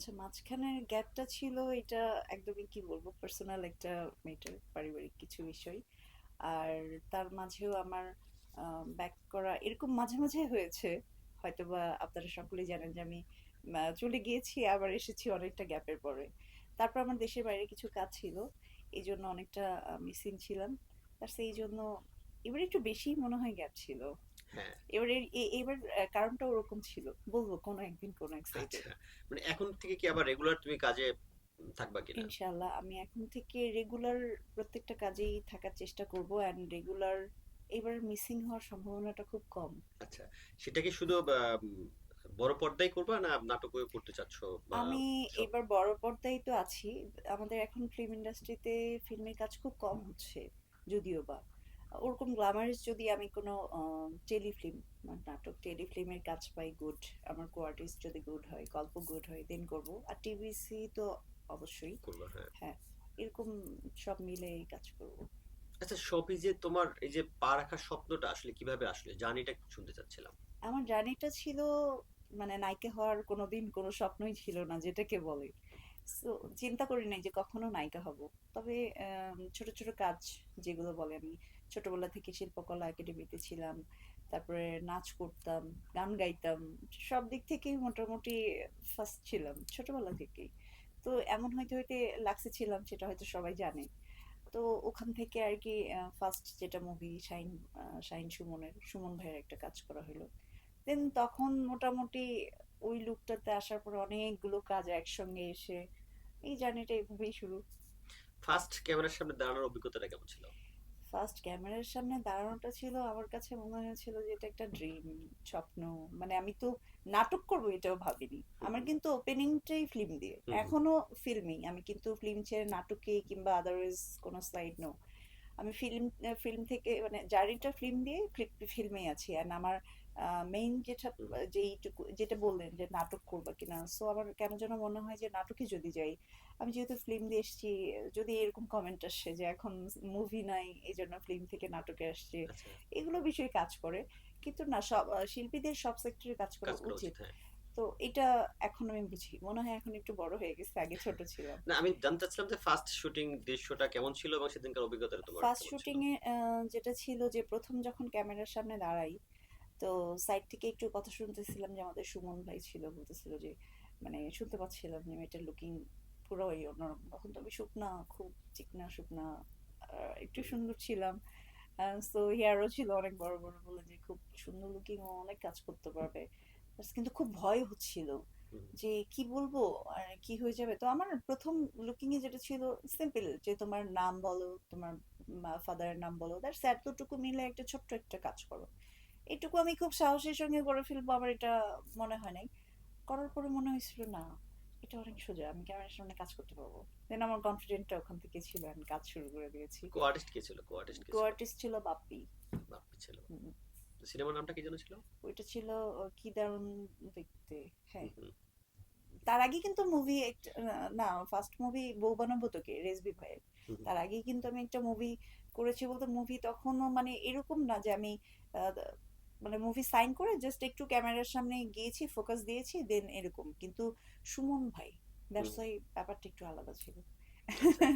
আচ্ছা মাঝখানের গ্যাপটা ছিল এটা একদমই কি বলব পার্সোনাল একটা মেটার পারিবারিক কিছু বিষয়। আর তার মাঝেও আমার ব্যাক করা এরকম মাঝে মাঝে হয়েছে। হয়তোবা আপনারা সকলেই জানেন যে আমি চলে গিয়েছি, আবার এসেছি অনেকটা গ্যাপের পরে। তারপর আমার দেশের বাইরে কিছু কাজ ছিল এই জন্য অনেকটা মিসিং ছিলাম। তার সেই জন্য এবার একটু বেশি মনে হয় গ্যাপ ছিল। এবার এ- এ- এবার কারণটা ওরকম ছিল। বলব কোনো একদিন কোনো এক সাইডে আচ্ছা মানে এখন থেকে কি আবার রেগুলার তুমি কাজে থাকবা কিনা? ইনশাল্লাহ আমি এখন থেকে রেগুলার প্রত্যেকটা কাজেই থাকার চেষ্টা করব অ্যান্ড রেগুলার এবার মিসিং হওয়ার সম্ভাবনাটা খুব কম। আচ্ছা সেটা কি শুধু বড় পর্দায় করবা না নাটকও করতে চাচ্ছ আমি এবার বড় পর্দায় তো আছি। আমাদের এখন ফিল্ম ইন্ডাস্ট্রিতে ফিল্মের কাজ খুব কম হচ্ছে যদিও বা। ওরকম গ্ল্যামারাস যদি আমি কোনো টেলিফিল্ম নাটক টেলিফিল্মের কাজ পাই গুড আমার কোয়ার্টিস্ট যদি গুড হয় গল্প গুড হয় দেন করব। আর টিভিসি তো অবশ্যই। করবা হ্যাঁ। হ্যাঁ এরকম সব মিলে কাজ করব। আচ্ছা শপে যে তোমার এই যে পা রাখার স্বপ্নটা আসলে কীভাবে আসলে? জার্নিটা শুনতে চাচ্ছিলাম। আমার জার্নিটা ছিল মানে নায়িকা হওয়ার কোনোদিন কোনো স্বপ্নই ছিল না যেটাকে বলে। চিন্তা করি নাই যে কখনো নায়িকা হব। তবে ছোট ছোট কাজ যেগুলো বলে আমি, ছোটবেলা থেকে শিল্পকলা একাডেমিতে ছিলাম, তারপরে নাচ করতাম, গান গাইতাম, সব দিক থেকেই মোটামুটি ফার্স্ট ছিলাম, ছোটবেলা থেকেই। তো এমন হয়তো হইতে লাগছে ছিলাম, সেটা হয়তো সবাই জানে। তো ওখান থেকে আর কি ফার্স্ট যেটা মুভি শাইন শাইন সুমনের, সুমন ভাইয়ের একটা কাজ করা হলো দেন তখন মোটামুটি ওই লুকটাতে আসার পরে অনেকগুলো কাজ একসঙ্গে এসে এই জার্নিটা এভাবেই শুরু। ফার্স্ট ক্যামেরার সামনে দাঁড়ানোর অভিজ্ঞতাটা কেমন ছিল? ফার্স্ট ক্যামেরার সামনে দাঁড়ানোটা ছিল আমার কাছে মনে হয়েছিল যে এটা একটা ড্রিম স্বপ্ন। মানে আমি তো নাটক করব এটাও ভাবিনি। আমার কিন্তু ওপেনিংটাই ফিল্ম দিয়ে এখনও ফিল্মই আমি কিন্তু ফিল্ম ছেড়ে নাটকে কিংবা আদারওয়াইজ কোনো সাইড নো আমি ফিল্ম ফিল্ম থেকে মানে জার্নিটা ফিল্ম দিয়ে ফিল্মেই আছি। আর আমার মেইন যেটা যেইটুকু যেটা বললেন যে নাটক করবা কিনা সো আমার কেন যেন মনে হয় যে নাটকে যদি যাই আমি যেহেতু ফিল্ম দিয়ে এসেছি যদি এরকম কমেন্ট আসে যে এখন মুভি নাই এই জন্য ফিল্ম থেকে নাটকে আসছে আচ্ছা। এগুলো বিষয়ে কাজ করে কিন্তু না সব শিল্পীদের সব সেক্টরে কাজ করা উচিত। হ্যাঁ। তো এটা এখন আমি বুঝি মনে হয় এখন একটু বড় হয়ে গেছে আগে ছোট ছিলাম। না আমি জানতে চাচ্ছিলাম যে ফার্স্ট শুটিং দৃশ্যটা কেমন ছিল এবং সেদিনকার অভিজ্ঞতাটা তোমার ফার্স্ট শুটিং এ যেটা ছিল যে প্রথম যখন ক্যামেরার সামনে দাঁড়াই তো সাইড থেকে একটু কথা শুনতেছিলাম যে আমাদের সুমন ভাই ছিল বলতেছিল যে মানে শুনতে পাচ্ছিলাম যে মেয়েটার লুকিং পুরো ওই অন্যরকম। তখন তো আমি শুকনা খুব চিকনা শুকনা একটু সুন্দর ছিলাম। তো হেয়ারও ছিল অনেক বড় বড় বলে যে খুব সুন্দর লুকিং ও অনেক কাজ করতে পারবে। কিন্তু খুব ভয় হচ্ছিল যে কি বলব আর কি হয়ে যাবে। তো আমার প্রথম লুকিং এ যেটা ছিল সিম্পল যে তোমার নাম বলো তোমার ফাদারের নাম বলো দ্যাটস এতটুকু মিলে একটা ছোট্ট একটা কাজ করো। এটুকু আমি খুব সাহসের সঙ্গে করে ফেলব আমার এটা মনে হয় নাই। করার পরে মনে হয়েছিল না এটা অনেক সোজা আমি ক্যামেরার সামনে কাজ করতে পারব। দেন আমার কনফিডেন্টটা ওখান থেকে ছিল আমি কাজ শুরু করে দিয়েছি। কো আর্টিস্ট কে ছিল? কো আর্টিস্ট কো আর্টিস্ট ছিল বাপ্পি। বাপ্পি ছিল। সিনেমার নামটা কি যেন ছিল? ওইটা ছিল কি দারুণ দেখতে হ্যাঁ। তার আগে কিন্তু মুভি না ফার্স্ট মুভি বউ বানাবো তোকে রেসবি ভাইয়ের। তার আগে কিন্তু আমি একটা মুভি করেছি বলতে মুভি তখনও মানে এরকম না যে আমি মানে মুভি সাইন করে জাস্ট একটু ক্যামেরার সামনে গিয়েছি ফোকাস দিয়েছি দেন এরকম। কিন্তু সুমন ভাই দ্যাটস ওয়াই ব্যাপারটা একটু আলাদা ছিল। আচ্ছা।